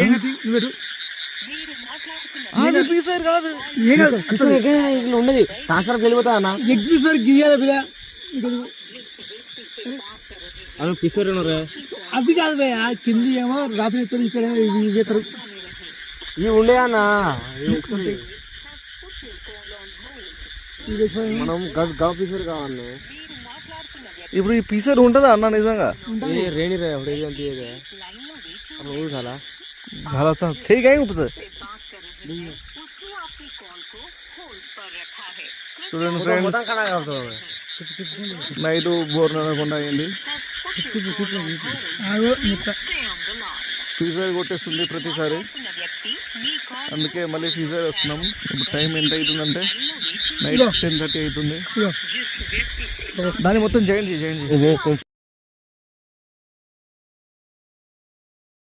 నువ్వు కాదు. ఉండదు ట్రాన్స్ఫర్ వెళ్ళిపోతా అన్న. ఎగ్ పీస్ వరకు పిల్ల అవి అది కాదు భయ కింది ఏమో రాత్రి ఇస్తారు ఇక్కడ ఇవి ఇస్తారు. ఇవి ఉండే అన్న. మనం గవ్ కావాలి ఇప్పుడు ఈ పీస్ వైర్ ఉంటుందా అన్న నిజంగా? రేణి రే అప్పుడు ఏది అంత ఏదే అప్పుడు ఊరు చాలా చెయ్యి కాయ ఊపుతుంది చూడండి ఫ్రెండ్స్ నైట్ బోర్ నడకుండా అయింది ఆగో నిత్త. ఫీజు వైర్ కొట్టేస్తుంది ప్రతిసారి అందుకే మళ్ళీ ఫీజు వైర్ వస్తున్నాం ఇప్పుడు టైం ఎంత అవుతుందంటే నైట్ టెన్ థర్టీ అవుతుంది దాన్ని మొత్తం జాయిన్ చేయి జాయిన్ చేయి. ఇది